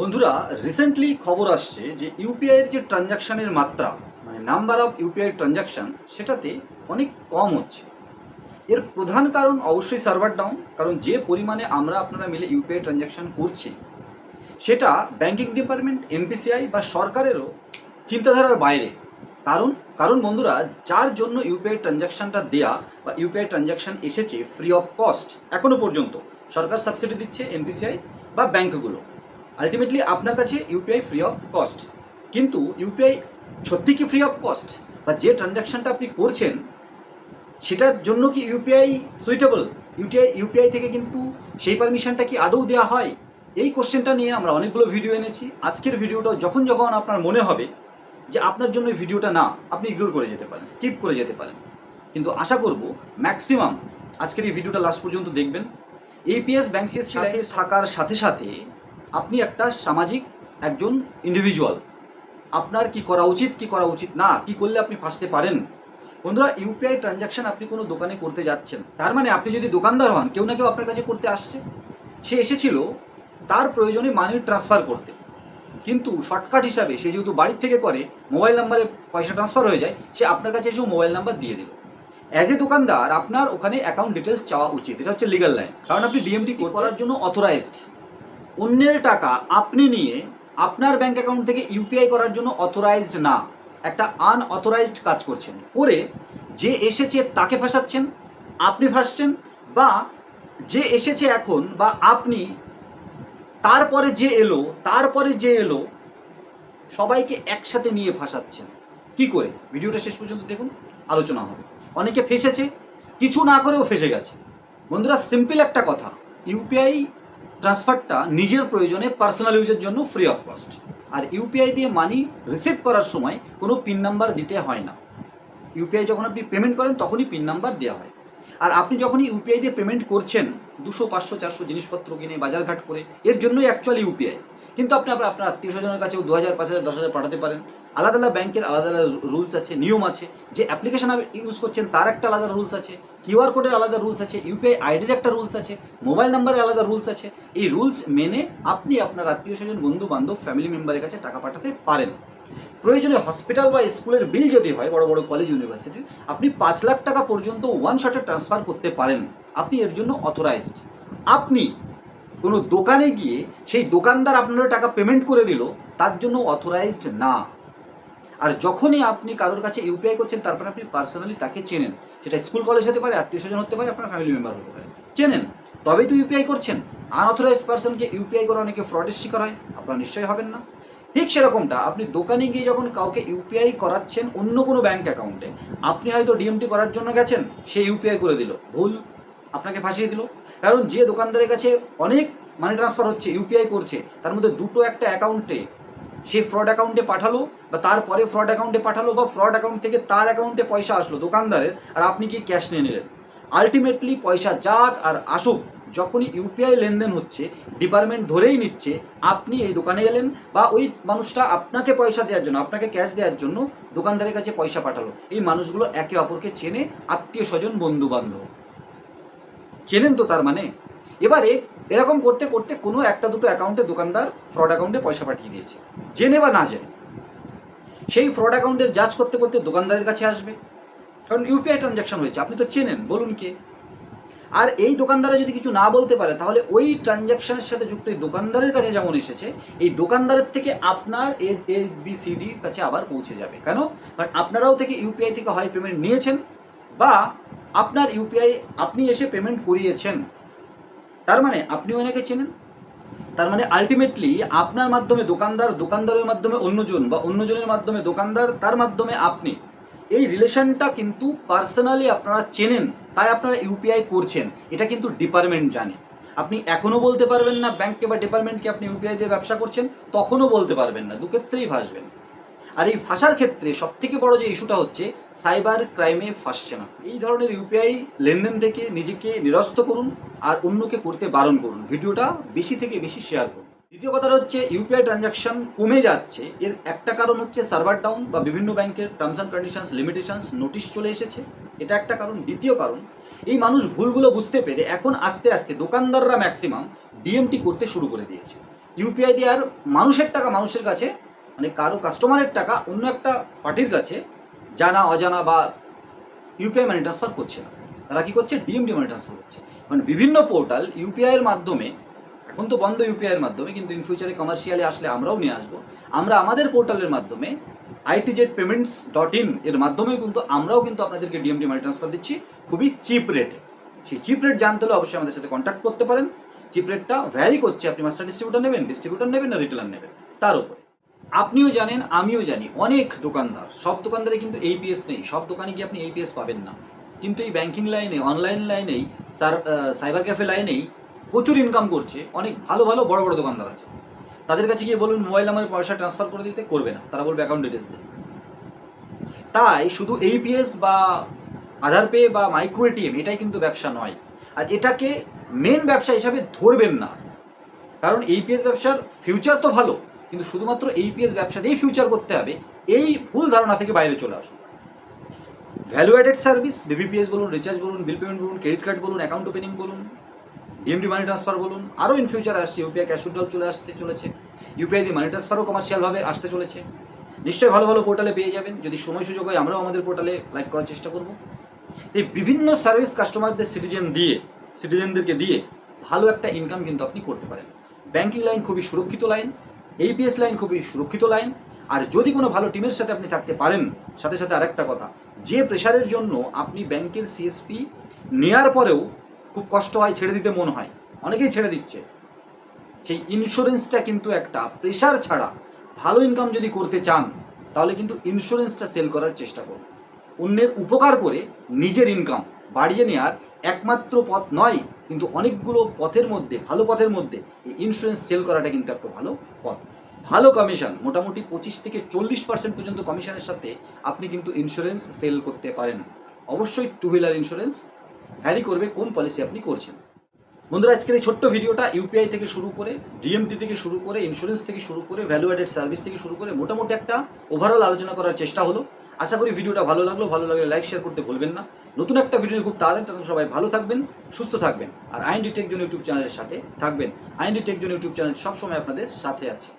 বন্ধুরা রিসেন্টলি খবর আসছে যে ইউপিআইয়ের যে ট্রানজাকশানের মাত্রা মানে নাম্বার অফ ইউপিআই ট্রানজাকশান, সেটাতে অনেক কম হচ্ছে। এর প্রধান কারণ অবশ্যই সার্ভার ডাউন কারণ যে পরিমাণে আমরা আপনারা মিলে ইউপিআই ট্রানজাকশান করছি, সেটা ব্যাংকিং ডিপার্টমেন্ট এমপিসিআই বা সরকারেরও চিন্তাধারার বাইরে। কারণ কারণ বন্ধুরা, যার জন্য ইউপিআই ট্রানজাকশানটা দেয়া বা ইউপিআই ট্রানজাকশান এসেছে ফ্রি অফ কস্ট এখনও পর্যন্ত। সরকার সাবসিডি দিচ্ছে এমপিসিআই বা ব্যাংকগুলো আলটিমেটলি আপনার কাছে ইউপিআই ফ্রি অফ কস্ট কিন্তু ইউপিআই সত্যি কি ফ্রি অফ কস্ট বা যে ট্রানজাকশানটা আপনি করছেন সেটার জন্য কি ইউপিআই সুইটেবল ইউটিআই ইউপিআই থেকে কিন্তু সেই পারমিশনটা কি আদৌ দেওয়া হয়? এই কোশ্চেনটা নিয়ে আমরা অনেকগুলো ভিডিও এনেছি। আজকের ভিডিওটা যখন যখন আপনার মনে হবে যে আপনার জন্য এই ভিডিওটা না আপনি ইগনোর করে যেতে পারেন স্কিপ করে যেতে পারেন। কিন্তু আশা করব ম্যাক্সিমাম আজকের এই ভিডিওটা লাস্ট পর্যন্ত দেখবেন। এপিএস ব্যাংক সাথে থাকার সাথে সাথে আপনি একটা সামাজিক একজন ইন্ডিভিজুয়াল আপনার কি করা উচিত কি করা উচিত না কি করলে আপনি ফাঁসতে পারেন? বন্ধুরা ইউপিআই ট্রানজাকশন আপনি কোনো দোকানে করতে যাচ্ছেন। তার মানে আপনি যদি দোকানদার হন কেউ না কেউ আপনার কাছে করতে আসছে। সে এসেছিল তার প্রয়োজনে মানি ট্রান্সফার করতে। কিন্তু শর্টকাট হিসাবে সে যেহেতু বাড়ির থেকে করে মোবাইল নাম্বারে পয়সা ট্রান্সফার হয়ে যায় সে আপনার কাছে এসেও মোবাইল নাম্বার দিয়ে দেবে অ্যাজ এ দোকানদার আপনার ওখানে অ্যাকাউন্ট ডিটেলস চাওয়া উচিত। এটা হচ্ছে লিগাল লাইন কারণ আপনি ডিএমডি করার জন্য অথরাইজড অন্যের টাকা আপনি নিয়ে আপনার ব্যাংক অ্যাকাউন্ট থেকে ইউপিআই করার জন্য অথরাইজড না, একটা আনঅথরাইজড কাজ করছেন। করে যে এসেছে তাকে ফাঁসাচ্ছেন, আপনি ফাঁসছেন বা যে এসেছে এখন বা আপনি তারপরে যে এলো, তারপরে যে এলো, সবাইকে একসাথে নিয়ে ফাঁসাচ্ছেন। কি করে? ভিডিওটা শেষ পর্যন্ত দেখুন, আলোচনা হবে। অনেকে ফেসেছে, কিছু না করেও ফেসে গেছে। বন্ধুরা সিম্পল একটা কথা ইউপিআই ট্রান্সফারটা নিজের প্রয়োজনে পার্সোনাল ইউজের জন্য ফ্রি অফ কস্ট আর ইউপিআই দিয়ে মানি রিসিভ করার সময় কোনো পিন নাম্বার দিতে হয় না। ইউপিআই যখন আপনি পেমেন্ট করেন, তখনই পিন নাম্বার দেওয়া হয়। আর আপনি যখনই ইউপিআই দিয়ে পেমেন্ট করছেন, দুশো, পাঁচশো, চারশো জিনিসপত্র কিনে, বাজারঘাট করে, এর জন্যই অ্যাকচুয়ালি ইউপিআই কিন্তু আপনি আপনার আত্মীয় স্বজনের কাছেও দু হাজার, পাঁচ হাজার, দশ হাজার পাঠাতে পারেন। আলাদা আলাদা ব্যাংকের আলাদা আলাদা রুলস আছে, নিয়ম আছে। যে অ্যাপ্লিকেশন ইউজ করছেন, তার একটা আলাদা রুলস আছে। কিউআর কোডের আলাদা রুলস আছে ইউপিআই আইডির একটা রুলস আছে মোবাইল নাম্বারের আলাদা রুলস আছে। এই রুলস মেনে আপনি আপনার আত্মীয় স্বজন বন্ধু বান্ধব ফ্যামিলি মেম্বারের কাছে টাকা পাঠাতে পারেন। প্রয়োজনে হসপিটাল বা স্কুলের বিল যদি হয়, বড় বড় কলেজ ইউনিভার্সিটির আপনি পাঁচ লাখ টাকা পর্যন্ত ওয়ান শটে ট্রান্সফার করতে পারেন। আপনি এর জন্য অথরাইজড আপনি কোনো দোকানে গিয়ে সেই দোকানদার আপনার টাকা পেমেন্ট করে দিল, তার জন্য অথরাইজড না। আর যখনই আপনি কারোর কাছে ইউপিআই করছেন, তারপরে আপনি পার্সোনালি তাকে চেনেন। সেটা স্কুল কলেজ হতে পারে, আত্মীয় স্বজন হতে পারে, আপনার ফ্যামিলি মেম্বার হতে পারে। চেনেন। তবেই তো ইউপিআই করছেন। আনঅথরাইজড পার্সনকে ইউপিআই করে অনেকে ফ্রডের শিকার হয়। আপনারা নিশ্চয়ই হবেন না। ঠিক সেরকমটা, আপনি দোকানে গিয়ে যখন কাউকে ইউপিআই করাচ্ছেন অন্য কোনো ব্যাঙ্ক অ্যাকাউন্টে আপনি হয়তো ডিএমটি করার জন্য গেছেন, সে ইউপিআই করে দিল। ভুল। আপনাকে ফাঁসিয়ে দিল। কারণ যে দোকানদারের কাছে অনেক মানি ট্রান্সফার হচ্ছে ইউপিআই করছে, তার মধ্যে দুটো একটা অ্যাকাউন্টে সে ফ্রড অ্যাকাউন্টে পাঠালো বা তারপরে ফ্রড অ্যাকাউন্টে পাঠালো বা ফ্রড অ্যাকাউন্ট থেকে তার অ্যাকাউন্টে পয়সা আসলো দোকানদারের, আর আপনি কি ক্যাশ নিয়ে নিলেন? আলটিমেটলি পয়সা যাক আর আসুক, যখনই ইউপিআই লেনদেন হচ্ছে ডিপার্টমেন্ট ধরেই নিচ্ছে, আপনি এই দোকানে গেলেন বা ওই মানুষটা আপনাকে পয়সা দেওয়ার জন্য, আপনাকে ক্যাশ দেওয়ার জন্য দোকানদারের কাছে পয়সা পাঠালো। এই মানুষগুলো একে অপরকে চেনে, আত্মীয় স্বজন বন্ধু বান্ধব চেনেন তো তার মানে? এবারে এরকম করতে করতে কোনো একটা দুটো অ্যাকাউন্টে দোকানদার ফ্রড অ্যাকাউন্টে পয়সা পাঠিয়ে দিয়েছে। জেনে বা না জেনে। সেই ফ্রড অ্যাকাউন্টের যাচ করতে করতে দোকানদারের কাছে আসবে। কারণ ইউপিআই ট্রানজ্যাকশন হয়েছে, আপনি তো চেনেন, বলুন কে? আর এই দোকানদারে যদি কিছু না বলতে পারে, তাহলে ওই ট্রানজ্যাকশনের সাথে যুক্ত এই দোকানদারের কাছে যেমন এসেছে, এই দোকানদারের থেকে আপনার এ এ বি সি কাছে আবার পৌঁছে যাবে। কেন? কারণ আপনারাও থেকে ইউপিআই থেকে হয় পেমেন্ট নিয়েছেন, বা আপনার ইউপিআই আপনি এসে পেমেন্ট করিয়েছেন। তার মানে আপনি এনাকে চেনেন? তার মানে আলটিমেটলি আপনার মাধ্যমে দোকানদার দোকানদারের মাধ্যমে অন্যজন বা অন্যজনের মাধ্যমে দোকানদার, তার মাধ্যমে আপনি। এই রিলেশনটা কিন্তু পার্সোনালি আপনারা চেনেন, তাই আপনারা ইউপিআই করছেন। এটা কিন্তু ডিপার্টমেন্ট জানে। আপনি এখনও বলতে পারবেন না ব্যাংককে বা ডিপার্টমেন্টকে আপনি ইউপিআই দিয়ে ব্যবসা করছেন, তখনও বলতে পারবেন না, দুক্ষেত্রেই ভাসবেন। আর এই ফাঁসার ক্ষেত্রে সব থেকে বড় যে ইস্যুটা হচ্ছে, সাইবার ক্রাইমে ফাঁসছে না। এই ধরনের ইউপিআই লেনদেন থেকে নিজেকে নিরস্ত করুন আর অন্যকে করতে বারণ করুন। ভিডিওটা বেশি থেকে বেশি শেয়ার করুন। দ্বিতীয় কথাটা হচ্ছে ইউপিআই ট্রানজাকশন কমে যাচ্ছে। এর একটা কারণ হচ্ছে সার্ভার ডাউন বা বিভিন্ন ব্যাংকের terms and conditions limitations notice চলে এসেছে। এটা একটা কারণ। দ্বিতীয় কারণ, এই মানুষ ভুলগুলো বুঝতে পেরে এখন আস্তে আস্তে দোকানদাররা ম্যাক্সিমাম ডিএমটি করতে শুরু করে দিয়েছে। ইউপিআই দিয়ে আর মানুষের টাকা মানুষের কাছে মানে কারও কাস্টমারের টাকা অন্য একটা পার্টির কাছে জানা, অজানা বা ইউপিআই মানি ট্রান্সফার করছে না। তারা কী করছে? ডিএমডি মানি ট্রান্সফার করছে। মানে বিভিন্ন পোর্টাল ইউপিআইয়ের মাধ্যমে, এখন তো বন্ধ ইউপিআইয়ের মাধ্যমে, কিন্তু ইন ফিউচারে কমার্শিয়ালি আসলে আমরাও নিয়ে আসব। আমরা আমাদের পোর্টালের মাধ্যমে আইটিজেড পেমেন্টস ডট ইন এর মাধ্যমে কিন্তু আমরাও কিন্তু আপনাদেরকে ডিএমডি মানি ট্রান্সফার দিচ্ছি খুবই চিপ রেটে সেই চিপ রেট জানতে হলে অবশ্যই আমাদের সাথে কন্ট্যাক্ট করতে পারেন। চিপ রেটটা ভ্যারি করছে। আপনি মাস্টার ডিস্ট্রিবিউটার নেবেন ডিস্ট্রিবিউটার নেবেন না রিটেলার নেবেন। তার উপরে। আপনিও জানেন, আমিও জানি, অনেক দোকানদার, সব দোকানদারে কিন্তু এইপিএস নেই, সব দোকানে গিয়ে আপনি এইপিএস পাবেন না। কিন্তু এই ব্যাংকিং লাইনে অনলাইন লাইনেই সাইবার ক্যাফে লাইনেই প্রচুর ইনকাম করছে, অনেক ভালো ভালো, বড় বড় দোকানদার আছে। তাদের কাছে গিয়ে বলুন মোবাইল নাম্বারে পয়সা ট্রান্সফার করে দিতে করবে না, তারা বলবে অ্যাকাউন্ট ডিটেলস দিন তাই শুধু এইপিএস বা আধার পে বা মাইক্রো এটিএম এটাই কিন্তু ব্যবসা নয়। আর এটাকে মেন ব্যবসা হিসাবে ধরবেন না। কারণ এইপিএস ব্যবসার ফিউচার তো ভালো। কিন্তু শুধুমাত্র এইপিএস ব্যবসা দিয়েই ফিউচার করতে হবে, এই ভুল ধারণা থেকে বাইরে চলে আসুন। ভ্যালু অ্যাডেড সার্ভিস বিবিপিএস বলুন রিচার্জ বলুন বিল পেমেন্ট বলুন ক্রেডিট কার্ড বলুন অ্যাকাউন্ট ওপেনিং বলুন ডিএমডি মানি ট্রান্সফার বলুন, আরও ইন ফিউচার আসছে ইউপিআই ক্যাশ উইথড্রল চলে আসতে চলেছে ইউপিআই দিয়ে মানি ট্রান্সফারও কমার্শিয়ালভাবে আসতে চলেছে। নিশ্চয়ই ভালো ভালো পোর্টালে পেয়ে যাবেন, যদি সময় সুযোগ হয় আমরাও আমাদের পোর্টালে লাইক করার চেষ্টা করব। এই বিভিন্ন সার্ভিস কাস্টমারদের সিটিজেন দিয়ে সিটিজেনদেরকে দিয়ে ভালো একটা ইনকাম কিন্তু আপনি করতে পারেন। ব্যাঙ্কিং লাইন খুবই সুরক্ষিত লাইন এইপিএস লাইন খুবই সুরক্ষিত লাইন আর যদি কোনো ভালো টিমের সাথে আপনি থাকতে পারেন, সাথে সাথে আরেকটা কথা, যে প্রেশারের জন্য আপনি ব্যাংকের সিএসপি নেয়ার পরেও খুব কষ্ট হয়, ছেড়ে দিতে মন হয়। অনেকেই ছেড়ে দিচ্ছে। সেই ইন্স্যুরেন্সটা কিন্তু একটা প্রেশার ছাড়া ভালো ইনকাম যদি করতে চান, তাহলে কিন্তু ইন্স্যুরেন্সটা সেল করার চেষ্টা করুন। অন্যের উপকার করে নিজের ইনকাম বাড়িয়ে নেওয়ার একমাত্র পথ নয়, কিন্তু অনেকগুলো পথের মধ্যে, ভালো পথের মধ্যে ইন্স্যুরেন্স সেল করাটা কিন্তু একটা ভালো পথ। ভালো কমিশন মোটামুটি পঁচিশ থেকে চল্লিশ পার্সেন্ট পর্যন্ত কমিশনের সাথে আপনি কিন্তু ইন্স্যুরেন্স সেল করতে পারেন। অবশ্যই টু হুইলার ইন্স্যুরেন্স ভ্যারি করবে কোন পলিসি আপনি করছেন। বন্ধুরা, আজকের এই ছোট্ট ভিডিওটা ইউপিআই থেকে শুরু করে ডিএমটি থেকে শুরু করে ইন্স্যুরেন্স থেকে শুরু করে ভ্যালু অ্যাডেড সার্ভিস থেকে শুরু করে, মোটামুটি একটা ওভারঅল আলোচনা করার চেষ্টা হলো। আশা করি ভিডিওটা ভালো লাগল। ভালো লাগলে লাইক শেয়ার করতে ভুলবেন না। নতুন একটা ভিডিও খুব তাড়াতাড়ি তখন সবাই ভালো থাকবেন, সুস্থ থাকবেন। আর আইন ডিটেক জন ইউটিউব চ্যানেলের সাথে থাকবেন। আইন ডিটেক জন ইউটিউব চ্যানেল সবসময় আপনাদের সাথে আছে।